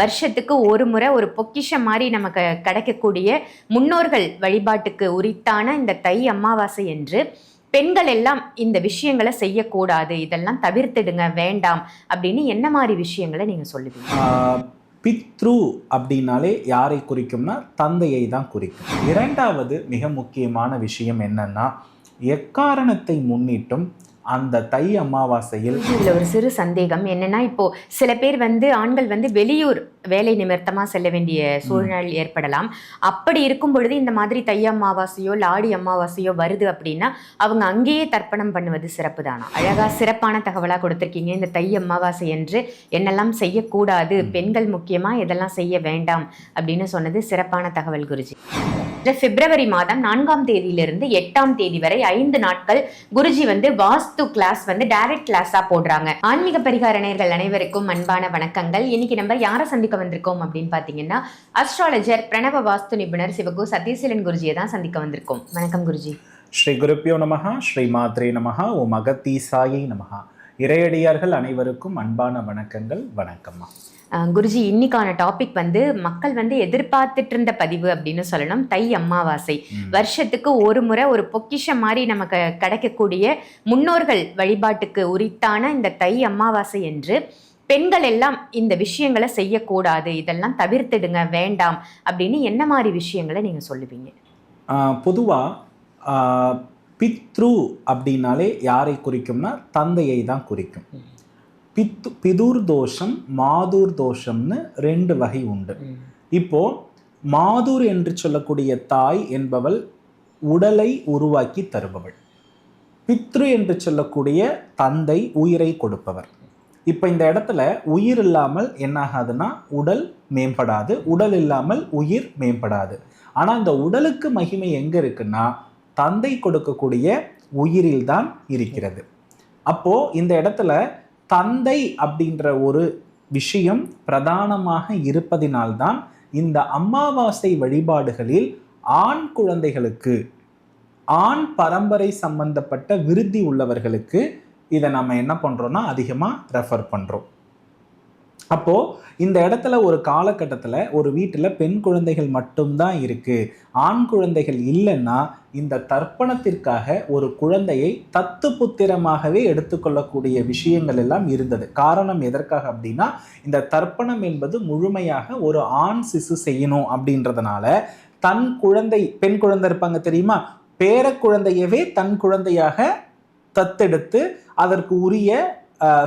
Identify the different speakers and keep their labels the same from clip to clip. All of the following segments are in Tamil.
Speaker 1: வருஷத்துக்கு ஒரு முறை ஒரு பொக்கிஷம் மாதிரி நமக்கு கிடைக்கக்கூடிய முன்னோர்கள் வழிபாட்டுக்கு உரித்தான இந்த தை அமாவாசை என்று பெண்கள் எல்லாம் இந்த விஷயங்களை செய்யக்கூடாது இதெல்லாம் தவிர்த்துடுங்க வேண்டாம் அப்படின்னு என்ன மாதிரி விஷயங்களை நீங்க சொல்லுவீங்க?
Speaker 2: பித்ரு அப்படின்னாலே யாரை குறிக்கும்னா தந்தையை தான் குறிக்கும். இரண்டாவது மிக முக்கியமான விஷயம் என்னன்னா எக்காரணத்தை முன்னிட்டும் அந்த தை அமாவாசையில்
Speaker 1: இதுல ஒரு சிறு சந்தேகம் என்னன்னா இப்போ சில பேர் வந்து ஆண்கள் வந்து வெளியூர் வேலை நிமித்தமா செல்ல வேண்டிய சூழ்நிலை ஏற்படலாம். அப்படி இருக்கும் பொழுது இந்த மாதிரி தை அமாவாசையோ லாடி அமாவாசையோ வருது அப்படின்னா அவங்க அங்கேயே தர்ப்பணம் பண்ணுவது சிறப்பு தானா அழகா சிறப்பான தகவலா கொடுத்திருக்கீங்க. இந்த தை அமாவாசை என்று என்னெல்லாம் செய்யக்கூடாது? பெண்கள் முக்கியமா இதெல்லாம் செய்ய வேண்டாம்? அப்படின்னு சொன்னது சிறப்பான தகவல் குருஜி. பிப்ரவரி மாதம் நான்காம் தேதியிலிருந்து எட்டாம் தேதி வரை ஐந்து நாட்கள் குருஜி வந்து வாஸ்து கிளாஸ் வந்து டைரக்ட் கிளாஸா போடுறாங்க. ஆன்மீக பரிகார நேர்கள் அனைவருக்கும் அன்பான வணக்கங்கள். இன்னைக்கு நம்ம யாரை சந்திக்க வந்திருக்கோம் அப்படின்னு பாத்தீங்கன்னா அஸ்ட்ராலஜர் பிரணவ வாஸ்து நிபுணர் சிவகு சதீசீலன் குருஜியை தான் சந்திக்க வந்திருக்கோம். வணக்கம் குருஜி.
Speaker 2: ஸ்ரீ குருப்பியோ நமகா ஸ்ரீ மாத்ரே நமகா ஓ மகத்தீசாயை நமகா இறையடியார்கள் அனைவருக்கும் அன்பான வணக்கங்கள். வணக்கம்மா
Speaker 1: குருஜி இன்னைக்கான டாபிக் வந்து மக்கள் வந்து எதிர்பார்த்துட்டு இருந்த பதிவு அப்படின்னு சொல்லணும். தை அமாவாசை
Speaker 2: ம்.
Speaker 1: வருஷத்துக்கு ஒரு முறை ஒரு பொக்கிஷம் மாதிரி நமக்கு கிடைக்கக்கூடிய முன்னோர்கள் வழிபாட்டுக்கு உரித்தான இந்த தை அமாவாசை என்று பெண்கள் எல்லாம் இந்த விஷயங்களை செய்யக்கூடாது இதெல்லாம் தவிர்த்திடுங்க வேண்டாம் அப்படின்னு என்ன மாதிரி விஷயங்களை நீங்க சொல்லுவீங்க?
Speaker 2: பொதுவாக பித்ரு அப்படின்னாலே யாரை குறிக்கும்னா தந்தையை தான் குறிக்கும். பித்து பிதுர் தோஷம் மாதூர் தோஷம்னு ரெண்டு வகை உண்டு. இப்போ மாதூர் என்று சொல்லக்கூடிய தாய் என்பவள் உடலை உருவாக்கி தருபவள். பித்ரு என்று சொல்லக்கூடிய தந்தை உயிரை கொடுப்பவர். இப்போ இந்த இடத்துல உயிர் இல்லாமல் என்னாகாதுன்னா உடல் மேம்படாது உடல் இல்லாமல் உயிர் மேம்படாது. ஆனால் இந்த உடலுக்கு மகிமை எங்க இருக்குன்னா தந்தை கொடுக்கக்கூடிய உயிரில் தான் இருக்கிறது. அப்போ இந்த இடத்துல தந்தை அப்படின்ற ஒரு விஷயம் பிரதானமாக இருப்பதினால்தான் இந்த அமாவாசை வழிபாடுகளில் ஆண் குழந்தைகளுக்கு ஆண் பரம்பரை சம்பந்தப்பட்ட விருத்தி உள்ளவர்களுக்கு இதை நம்ம என்ன பண்ணுறோன்னா அதிகமாக ரெஃபர் பண்ணுறோம் அப்போ இந்த இடத்துல ஒரு காலகட்டத்தில் ஒரு வீட்டில் பெண் குழந்தைகள் மட்டும்தான் இருக்குது ஆண் குழந்தைகள் இல்லைன்னா இந்த தர்ப்பணத்திற்காக ஒரு குழந்தையை தத்து புத்திரமாகவே எடுத்துக்கொள்ளக்கூடிய விஷயங்கள் எல்லாம் இருந்தது. காரணம் எதற்காக அப்படின்னா இந்த தர்ப்பணம் என்பது முழுமையாக ஒரு ஆண் சிசு செய்யணும் அப்படின்றதுனால தன் குழந்தை பெண் குழந்தை இருப்பாங்க தெரியுமா? பேர குழந்தையவே தன் குழந்தையாக தத்தெடுத்து அதற்கு உரிய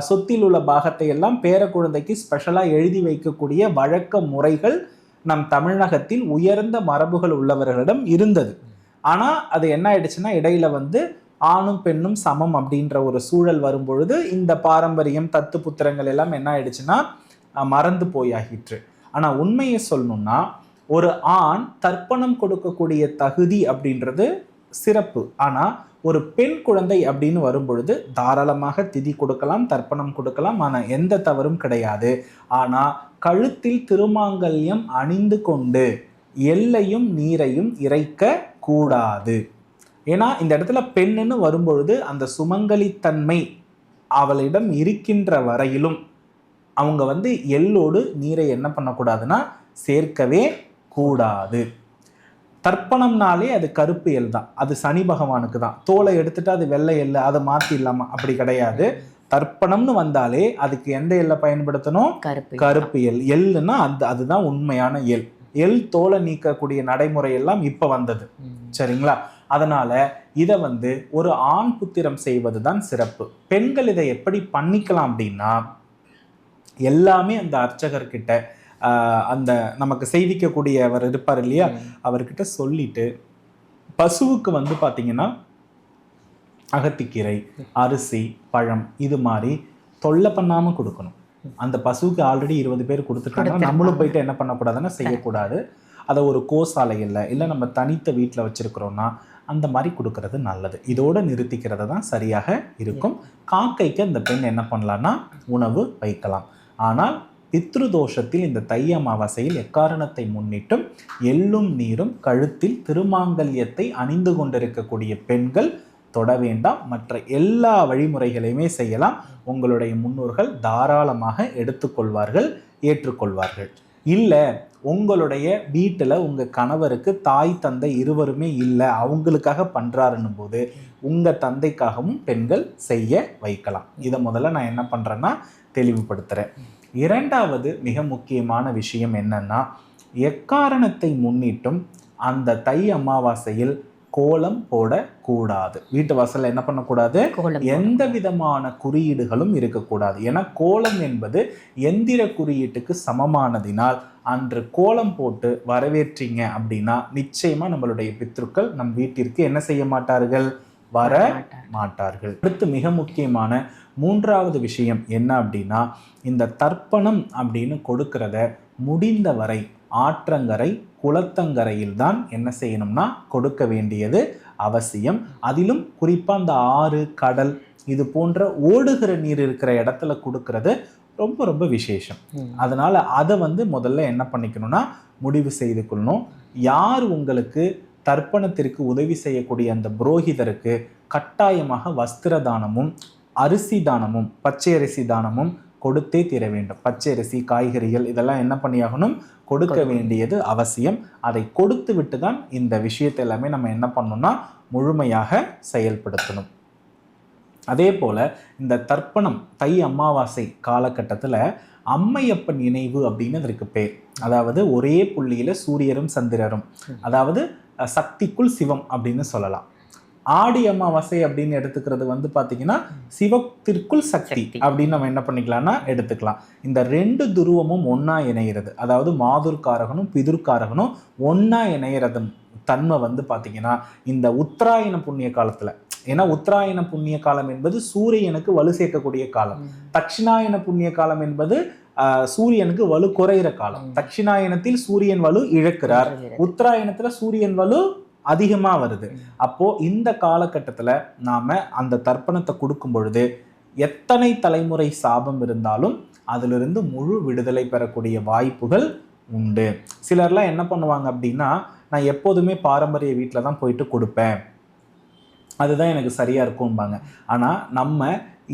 Speaker 2: சொத்தில் உள்ள பாகத்தை எல்லாம் பேர குழந்தைக்கு ஸ்பெஷலாக எழுதி வைக்கக்கூடிய வழக்க முறைகள் நம் தமிழகத்தில் உயர்ந்த மரபுகள் உள்ளவர்களிடம் இருந்தது. ஆனால் அது என்ன ஆயிடுச்சுன்னா இடையில வந்து ஆணும் பெண்ணும் சமம் அப்படின்ற ஒரு சூழல் வரும்பொழுது இந்த பாரம்பரியம் தத்து புத்திரங்கள் எல்லாம் என்ன ஆயிடுச்சுன்னா மறந்து போயாகிற்று. ஆனால் உண்மையை சொல்லணும்னா ஒரு ஆண் தர்ப்பணம் கொடுக்கக்கூடிய தகுதி அப்படின்றது சிறப்பு. ஆனால் ஒரு பெண் குழந்தை அப்படின்னு வரும்பொழுது தாராளமாக திதி கொடுக்கலாம் தர்ப்பணம் கொடுக்கலாம். ஆனால் எந்த தவறும் கிடையாது. ஆனால் கழுத்தில் திருமாங்கல்யம் அணிந்து கொண்டு எல்லையும் நீரையும் இறைக்க கூடாது. ஏன்னா இந்த இடத்துல பெண்ணுன்னு வரும்பொழுது அந்த சுமங்கலித்தன்மை அவளிடம் இருக்கின்ற வரையிலும் அவங்க வந்து எள்ளோடு நீரை என்ன பண்ணக்கூடாதுன்னா சேர்க்கவே கூடாது. தர்ப்பணம்னாலே அது கருப்பு எல் தான். அது சனி பகவானுக்கு தான். தோலை எடுத்துட்டு அது வெள்ளை எள்ளு அதை மாத்திடலாமா அப்படி கிடையாது. தர்ப்பணம்னு வந்தாலே அதுக்கு எந்த எல்லை பயன்படுத்தணும்?
Speaker 1: கருப்பு
Speaker 2: எல் எள்ளுன்னா அது அதுதான் உண்மையான எல். எல் தோலை நீக்கக்கூடிய நடைமுறை எல்லாம் இப்ப வந்தது. சரிங்களா? அதனால இதை வந்து ஒரு ஆண் புத்திரம் செய்வது தான் சிறப்பு. பெண்கள் இதை எப்படி பண்ணிக்கலாம் அப்படின்னா எல்லாமே அந்த அர்ச்சகர்கிட்ட அந்த நமக்கு செய்விக்கக்கூடிய அவர் இருப்பார் இல்லையா? அவர்கிட்ட சொல்லிட்டு பசுவுக்கு வந்து பாத்தீங்கன்னா அகத்திக்கீரை அரிசி பழம் இது மாதிரி தொல்லை பண்ணாம கொடுக்கணும். அந்த பசுவுக்கு ஆல்ரெடி இருபது பேர் கொடுத்துட்டாங்க.
Speaker 1: கொடுத்திருப்பாங்க.
Speaker 2: நம்மளும் போயிட்டு என்ன பண்ணக்கூடாதுன்னா செய்யக்கூடாது. அதை ஒரு கோசாலையில் இல்லை நம்ம தனித்த வீட்டில் வச்சிருக்கிறோம்னா அந்த மாதிரி கொடுக்கறது நல்லது. இதோட நிறுத்திக்கிறது தான் சரியாக இருக்கும். காக்கைக்கு அந்த பெண் என்ன பண்ணலான்னா உணவு வைக்கலாம். ஆனால் பித்ரு தோஷத்தில் இந்த தை அமாவாசையில் எக்காரணத்தை முன்னிட்டும் எள்ளும் நீரும் கழுத்தில் திருமாங்கல்யத்தை அணிந்து கொண்டிருக்கக்கூடிய பெண்கள் தொட வேண்டாம். மற்ற எல்லா வழிமுறைகளையுமே செய்யலாம். உங்களுடைய முன்னோர்கள் தாராளமாக எடுத்துக்கொள்வார்கள் ஏற்றுக்கொள்வார்கள். இல்லை உங்களுடைய வீட்டில் உங்கள் கணவருக்கு தாய் தந்தை இருவருமே இல்லை அவங்களுக்காக பண்ணுறாருன்னும் போது உங்கள் தந்தைக்காகவும் பெண்கள் செய்ய வைக்கலாம். இதை முதல்ல நான் என்ன பண்ணுறேன்னா தெளிவுபடுத்துகிறேன் இரண்டாவது மிக முக்கியமான விஷயம் என்னன்னா எக்காரணத்தை முன்னிட்டும் அந்த தை அமாவாசையில் கோலம் போடக்கூடாது. வீட்டு வாசல்ல என்ன பண்ணக்கூடாது? எந்த விதமான குறியீடுகளும் இருக்கக்கூடாது. ஏன்னா கோலம் என்பது எந்திர குறியீட்டுக்கு சமமானதினால் அன்று கோலம் போட்டு வரவேற்றீங்க அப்படின்னா நிச்சயமா நம்மளுடைய பித்ருக்கள் நம் வீட்டிற்கு என்ன செய்ய மாட்டார்கள்? வர
Speaker 1: மாட்டார்.
Speaker 2: மாட்டார்கள். அடுத்து மிக முக்கியமான மூன்றாவது விஷயம் என்ன அப்படின்னா இந்த தர்ப்பணம் அப்படின்னு கொடுக்கறத முடிந்தவரை ஆற்றங்கரை குளத்தங்கரையில் தான் என்ன செய்யணும்னா கொடுக்க வேண்டியது அவசியம். அதிலும் குறிப்பாக அந்த ஆறு கடல் இது போன்ற ஓடுகிற நீர் இருக்கிற இடத்துல கொடுக்கறது ரொம்ப ரொம்ப விசேஷம். அதனால அதை வந்து முதல்ல என்ன பண்ணிக்கணும்னா முடிவு செய்து கொள்ளணும். யார் உங்களுக்கு தர்ப்பணத்திற்கு உதவி செய்யக்கூடிய அந்த புரோகிதருக்கு கட்டாயமாக வஸ்திர தானமும் அரிசி தானமும் பச்சை அரிசி தானமும் கொடுத்தே தீர வேண்டும். பச்சை அரிசி காய்கறிகள் இதெல்லாம் என்ன பண்ணியாகணும்? கொடுக்க. வேண்டியது அவசியம். அதை கொடுத்து விட்டு தான் இந்த விஷயத்தை எல்லாமே நம்ம என்ன பண்ணணும்னா முழுமையாக செயல்படுத்தணும். அதே போல இந்த தர்ப்பணம் தை அமாவாசை காலகட்டத்தில் அம்மையப்பன் நினைவு அப்படின்னு அதற்கு பேர். அதாவது ஒரே புள்ளியில சூரியரும் சந்திரரும். அதாவது சக்திக்குள் சிவம் அப்படின்னு சொல்லலாம். ஆடி அமாவாசை அப்படின்னு எடுத்துக்கிறது வந்து பாத்தீங்கன்னா சிவத்திற்குள் சக்தி. அப்படின்னு நம்ம என்ன பண்ணிக்கலாம்னா எடுத்துக்கலாம். இந்த ரெண்டு துருவமும் ஒண்ணா இணையிறது. அதாவது மாதுர்காரகனும் பிதுர்காரகனும் ஒண்ணா இணையிறது தன்மை வந்து பாத்தீங்கன்னா இந்த உத்தராயண புண்ணிய காலத்துல. ஏன்னா உத்தராயண புண்ணிய காலம் என்பது சூரியனுக்கு வலு சேர்க்கக்கூடிய காலம். தட்சிணாயன புண்ணிய காலம் என்பது சூரியனுக்கு வலு குறையிற காலம். தட்சிணாயனத்தில் சூரியன் வலு இழக்கிறார். உத்தராயணத்துல சூரியன் வலு அதிகமாக வருது. அப்போது இந்த காலகட்டத்தில் நாம் அந்த தர்ப்பணத்தை கொடுக்கும் பொழுது எத்தனை தலைமுறை சாபம் இருந்தாலும் அதிலிருந்து முழு விடுதலை பெறக்கூடிய வாய்ப்புகள் உண்டு. சிலர்லாம் என்ன பண்ணுவாங்க அப்படின்னா நான் எப்போதுமே பாரம்பரிய வீட்டில் தான் போயிட்டு கொடுப்பேன். அதுதான் எனக்கு சரியாக இருக்கும்பாங்க. ஆனால் நம்ம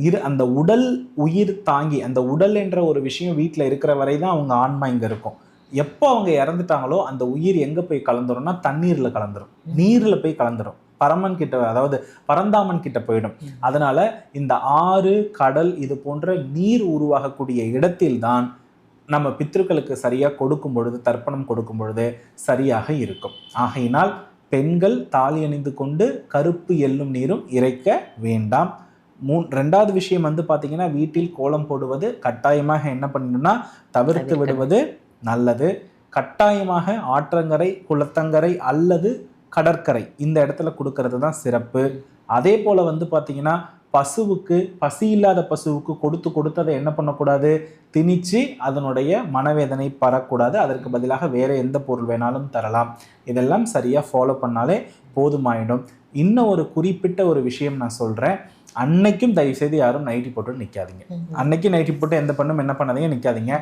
Speaker 2: இரு அந்த உடல் உயிர் தாங்கி அந்த உடல் என்ற ஒரு விஷயம் வீட்டில் இருக்கிற வரை தான் அவங்க ஆன்மா இங்கே இருக்கும். எப்போ அவங்க இறந்துட்டாங்களோ அந்த உயிர் எங்க போய் கலந்துரும்னா தண்ணீர்ல கலந்துரும். நீர்ல போய் கலந்துரும். பரமன் கிட்ட அதாவது பரந்தாமன் கிட்ட போயிடும்.
Speaker 1: ம்.
Speaker 2: அதனால இந்த ஆறு கடல் இது போன்ற நீர் உருவாகக்கூடிய இடத்தில்தான் நம்ம பித்ருக்களுக்கு சரியா கொடுக்கும் பொழுது தர்ப்பணம் கொடுக்கும் பொழுது சரியாக இருக்கும். ஆகையினால் பெண்கள் தாலி அணிந்து கொண்டு கருப்பு எள்ளும் நீரும் இறைக்க வேண்டாம். மூன் ரெண்டாவது விஷயம் வந்து பார்த்தீங்கன்னா வீட்டில் கோலம் போடுவது கட்டாயமாக என்ன பண்ணணும்னா தவிர்த்து. விடுவது நல்லது. கட்டாயமாக ஆற்றங்கரை குளத்தங்கரை அல்லது கடற்கரை இந்த இடத்துல கொடுக்கறது தான் சிறப்பு. அதே போல் வந்து பார்த்தீங்கன்னா பசுவுக்கு பசி இல்லாத பசுவுக்கு கொடுத்து கொடுத்து அதை என்ன பண்ணக்கூடாது? திணிச்சு அதனுடைய மனவேதனை பரக்கூடாது. அதற்கு பதிலாக வேறு எந்த பொருள் வேணாலும் தரலாம். இதெல்லாம் சரியாக ஃபாலோ பண்ணாலே போதுமாயிடும். இன்னும் ஒரு குறிப்பிட்ட ஒரு விஷயம் நான் சொல்கிறேன் அன்னைக்கும் தயவு செய்து யாரும் நைட்டி போட்டு நிக்காதீங்க. அன்னைக்கு நைட்டி போட்டு எந்த பண்ணும் என்ன பண்ணாதீங்க நிக்காதீங்க.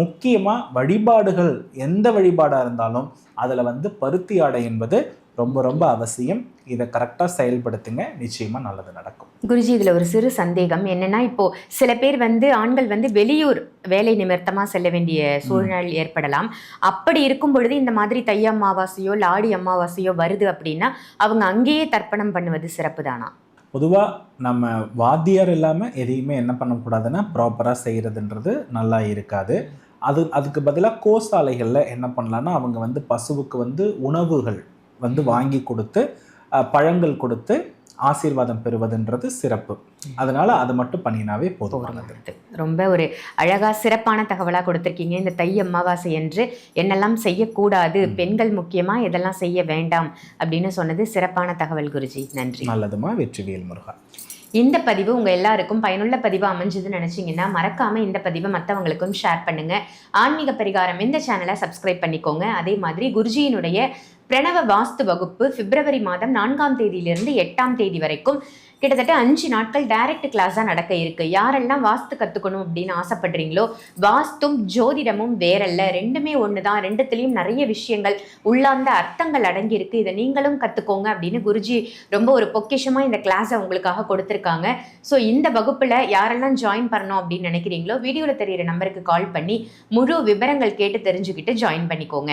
Speaker 2: முக்கியமா வழிபாடுகள் எந்த வழிபாடா இருந்தாலும் அதுல வந்து பருத்தி ஆடை என்பது ரொம்ப ரொம்ப அவசியம். இதை கரெக்டா செயல்படுத்துங்க. நிச்சயமா நல்லது நடக்கும்.
Speaker 1: குருஜி இதுல ஒரு சிறு சந்தேகம். என்னன்னா இப்போ சில பேர் வந்து ஆண்கள் வந்து வெளியூர் வேலை நிமித்தமா செல்ல வேண்டிய சூழ்நிலை ஏற்படலாம். அப்படி இருக்கும் பொழுது இந்த மாதிரி தை அமாவாசையோ ஆடி அமாவாசையோ வருது அப்படின்னா அவங்க அங்கேயே தர்ப்பணம் பண்ணுவது சிறப்பு தானா
Speaker 2: பொதுவா நம்ம வாத்தியார் இல்லாம எதையுமே என்ன பண்ணக்கூடாதுன்னா ப்ராப்பரா செய்யறதுன்றது நல்லா இருக்காது. அது அதுக்கு பதிலாக கோசாலைகளில் என்ன பண்ணலான்னா அவங்க வந்து பசுவுக்கு வந்து உணவுகள் வந்து வாங்கி கொடுத்து பழங்கள் கொடுத்து ஆசீர்வாதம் பெறுவதுன்றது சிறப்பு. அதனால அதை மட்டும் பண்ணினாவே போதுமானது
Speaker 1: ரொம்ப ஒரு அழகா சிறப்பான தகவலா கொடுத்திருக்கீங்க. இந்த தை அமாவாசை என்று என்னெல்லாம் செய்யக்கூடாது. பெண்கள் முக்கியமா எதெல்லாம் செய்ய வேண்டாம் அப்படின்னு சொன்னது சிறப்பான தகவல் குருஜி. நன்றி.
Speaker 2: நல்லதுமா? வெற்றிவேல் முருகா.
Speaker 1: இந்த பதிவு உங்க எல்லாருக்கும் பயனுள்ள பதிவு அமைஞ்சதுன்னு நினைச்சீங்கன்னா மறக்காம இந்த பதிவை மற்றவங்களுக்கும் ஷேர் பண்ணுங்க. ஆன்மீக பரிகாரம் இந்த சேனலை சப்ஸ்கிரைப் பண்ணிக்கோங்க. அதே மாதிரி குருஜியினுடைய பிரணவ வாஸ்து வகுப்பு பிப்ரவரி மாதம் நான்காம் தேதியிலிருந்து எட்டாம் தேதி வரைக்கும் கிட்டத்தட்ட அஞ்சு நாட்கள் டைரக்ட் கிளாஸாக நடக்க இருக்கு. யாரெல்லாம் வாஸ்து கற்றுக்கணும் அப்படின்னு ஆசைப்படுறீங்களோ வாஸ்தும் ஜோதிடமும் வேறல்ல. ரெண்டுமே ஒன்று தான் ரெண்டுத்துலேயும் நிறைய விஷயங்கள் உள்ளார்ந்த அர்த்தங்கள் அடங்கியிருக்கு இதை நீங்களும் கற்றுக்கோங்க அப்படின்னு குருஜி ரொம்ப ஒரு பொக்கிஷமாக இந்த கிளாஸை உங்களுக்காக கொடுத்துருக்காங்க. ஸோ இந்த வகுப்பில் யாரெல்லாம் ஜாயின் பண்ணணும் அப்படின்னு நினைக்கிறீங்களோ வீடியோவில் தெரியிற நம்பருக்கு கால் பண்ணி முழு விவரங்கள் கேட்டு தெரிஞ்சுக்கிட்டு ஜாயின் பண்ணிக்கோங்க.